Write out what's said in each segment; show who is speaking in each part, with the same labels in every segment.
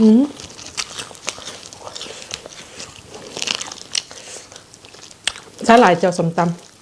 Speaker 1: อืมสาหร่ายเจียวสมตำ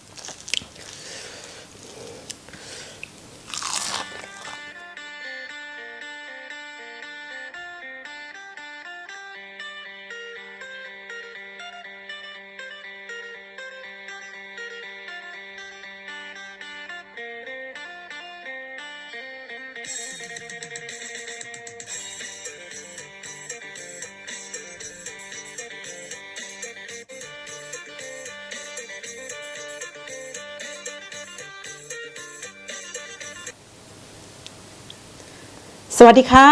Speaker 1: วัสดีค่ะ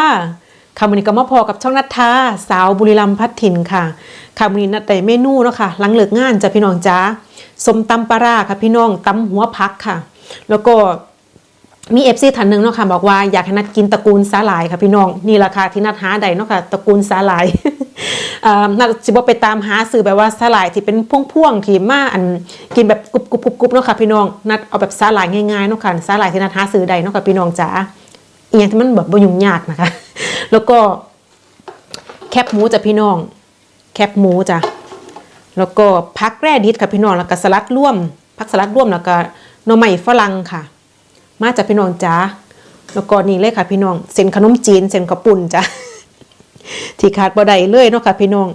Speaker 1: คำวันนี้ก็มาพอกับช่องนัทธาสาวบุรีรัมย์พัฒถิ่นค่ะคำวันนี้นัดได้เมนูเนาะค่ะหลังเลิกงานจ้ะพี่น้องจ้าสมตำปลาร้าค่ะพี่น้องตำหัวพักค่ะ แล้วก็มีเอฟซีท่านหนึ่งเนาะค่ะบอกว่าอยากให้นัดกินตระกูลสาหร่ายค่ะพี่น้องนี่ราคาที่นัดหาใดเนาะค่ะตระกูลสาหร่ายนัดสิบไปตามหาซื้อแบบว่าสาหร่ายที่เป็นพ่วงๆที่มาอันกินแบบกรุบกรุบกรุบกรุบเนาะค่ะพี่น้องนัดเอาแบบสาหร่ายง่ายๆเนาะค่ะสาหร่ายที่นัดหาซื้อใดเนาะค่ะพี่น้องจ้า อย่างที่มันแบบบ่ยุ่งยากนะคะ แล้วก็แคบหมูจ้ะพี่น้อง แคบหมูจ้ะแล้วก็พักแร่ดิดค่ะพี่น้องแล้วก็สลัดร่วมพักสลัดร่วมแล้วก็หน่อไม้ฝรั่งค่ะ มาจากพี่น้องจ้าแล้วก็นี่เลยค่ะพี่น้องเส้นขนมจีนเส้นข้าวปุ่นจ้ะที่ขาดบ่ได้เลยเนาะค่ะพี่น้อง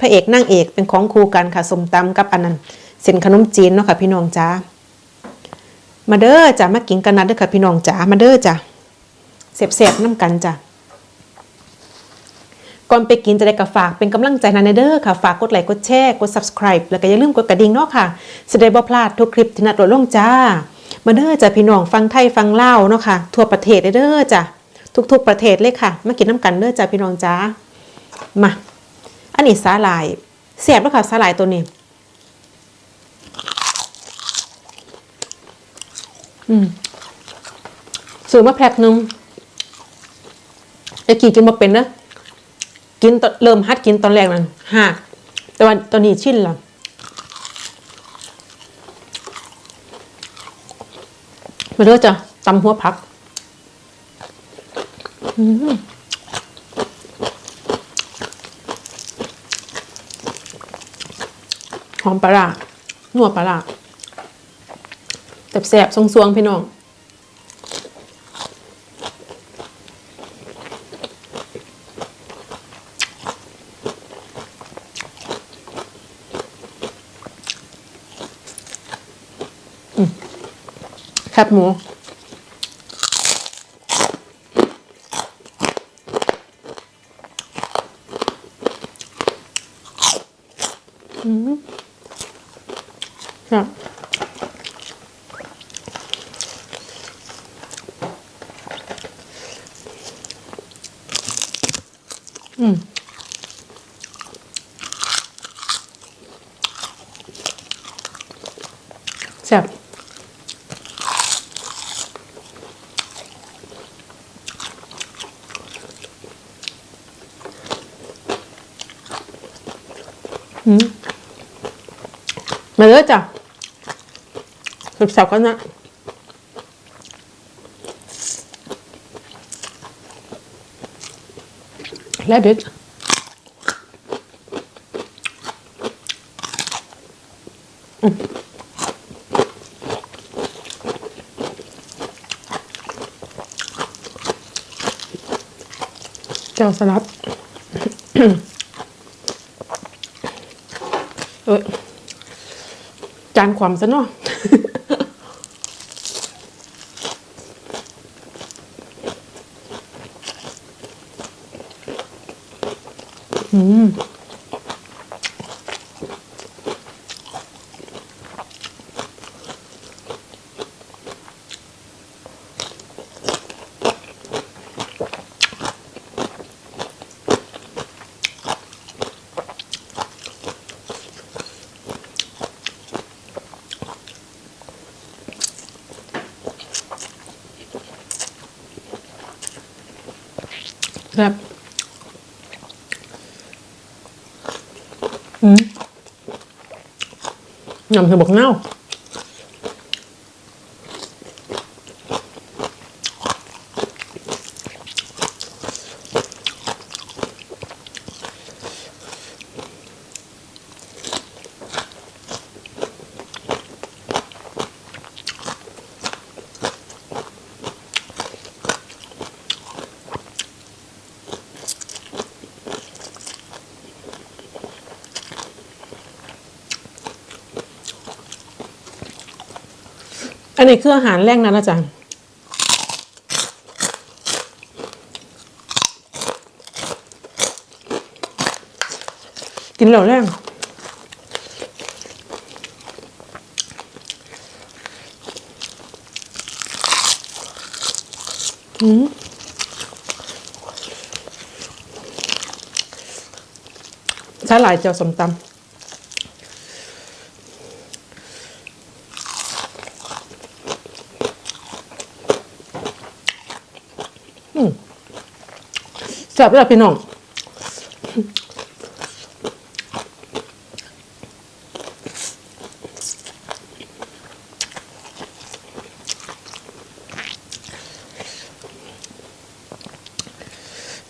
Speaker 1: พระเอกนางเอกเป็นของคู่กันค่ะสมตำกับอันนั้นเส้นขนมจีนเนาะค่ะพี่น้องจ้ามาเด้อจ้ะมากินกันนะเด้อค่ะพี่น้องจ้ามาเด้อจ้ะ เสียบๆน้ำกันจ้ะก่อนไปกินจะได้กับฝากเป็นกำลังใจนะเด้อค่ะ ฝากกดไลค์กดแชร์กด subscribe แล้วก็อย่าลืมกดกระดิ่งเนาะค่ะจะได้บ่พลาดทุกคลิปที่นัดโหลดลงจ้า มาเด้อจ้ะพี่น้องฟังไทยฟังเล่าเนาะค่ะ ทั่วประเทศเด้อจ้ะทุกๆประเทศเลยค่ะ มากินน้ำกันเด้อจ้ะพี่น้องจ้ามาอันนี้สาหร่ายเสียบแล้วค่ะสาหร่ายตัวนี้อืมซื้อมาแพ็คนึง ไอ้กี่กินมาเป็นนะกินตอนเริ่มฮัดกินตอนแรกนั่นหักแต่ว่าตอนนี้ชินและมาเด้อจ้ะตำหัวผักอืมหอมปลาร้านัวปลาร้าแสบๆทรงๆพี่น้อง แคบหมูอืมครับอืมแซ่บ มาเลยจ้ะสุดสับกันนะแล้วเด็ดเจ้าสลัด เออจานความซะเนาะ อืม ครับอืมยำเธอบอกเน่า นนี้คืออาหารแรงนั้นอาจารย์กินแล้วแรงอืมสาหร่ายเจียวสมตำ จับเลยพี่น้อง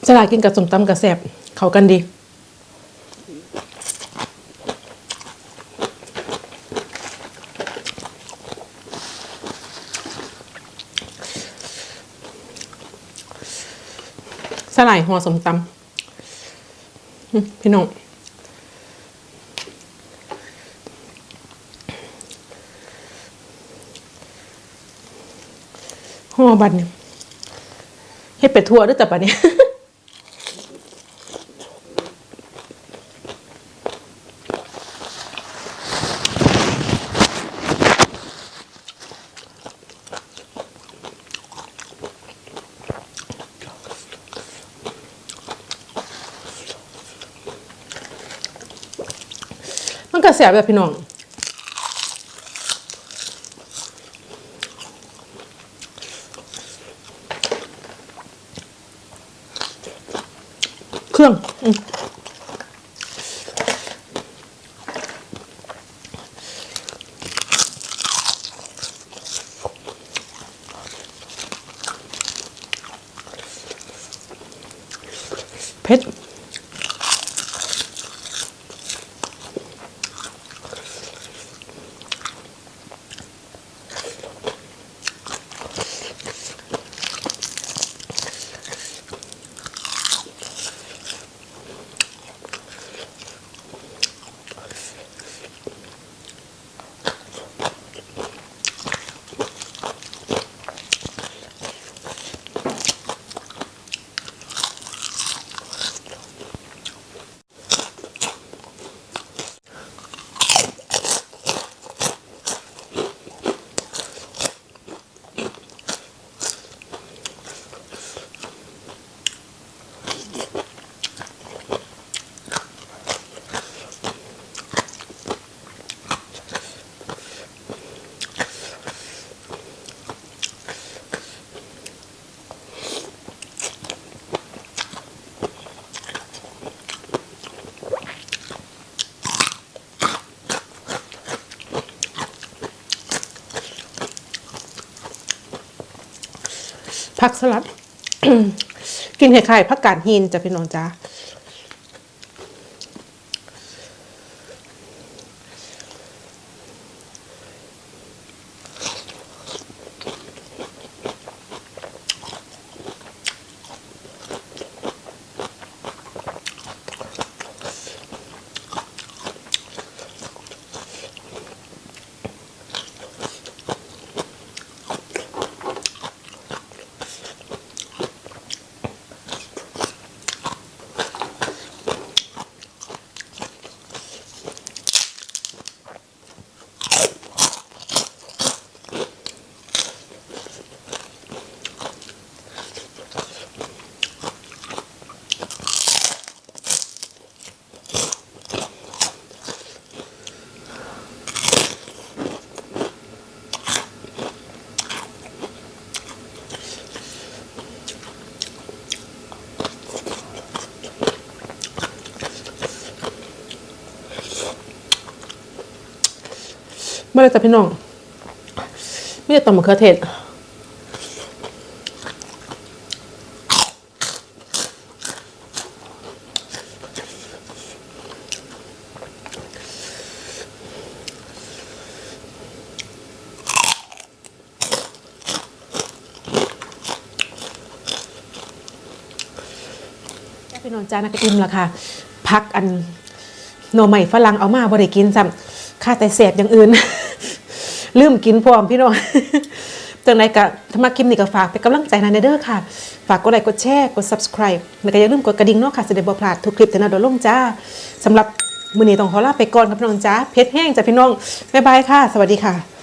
Speaker 1: สลากินกับสมตำกับแซบเข้ากันดี สลายหัวสมตำพี่น้องหัวบันเนี่ยให้เป็ดทั่วด้วยแต่ปะเนี่ย ก็แสบแบบพี่น้องเครื่องเผ็ด ผักสลัด กินไข่ๆผักกาดหินจ้ะพี่น้องจ้า ไม่เลยจ้ะพี่น้องไม่ได้ตำมะเขือเทศพี่น้องจ้านักอิ่มละค่ะพักอันหน่อใหม่ฝรั่งเอามาบริกินซ้ำค่าแต่แสบอย่างอื่น ลืมกินพร้อมพี่น้องจังไรก็ถ้ามาคลิปนี้ก็ฝากเป็นกำลังใจนะเด้อค่ะ ฝากกดไลค์กดแชร์กด subscribe แล้วก็อย่าลืมกดกระดิ่งเนาะค่ะจะได้บ่พลาดทุกคลิปแต่นาดนลงจ้าสำหรับมื้อนี้ต้องขอลาไปก่อนครับพี่น้องจ้าเพชรแห้งจ้ะพี่น้องบ๊ายบายค่ะ สวัสดีค่ะ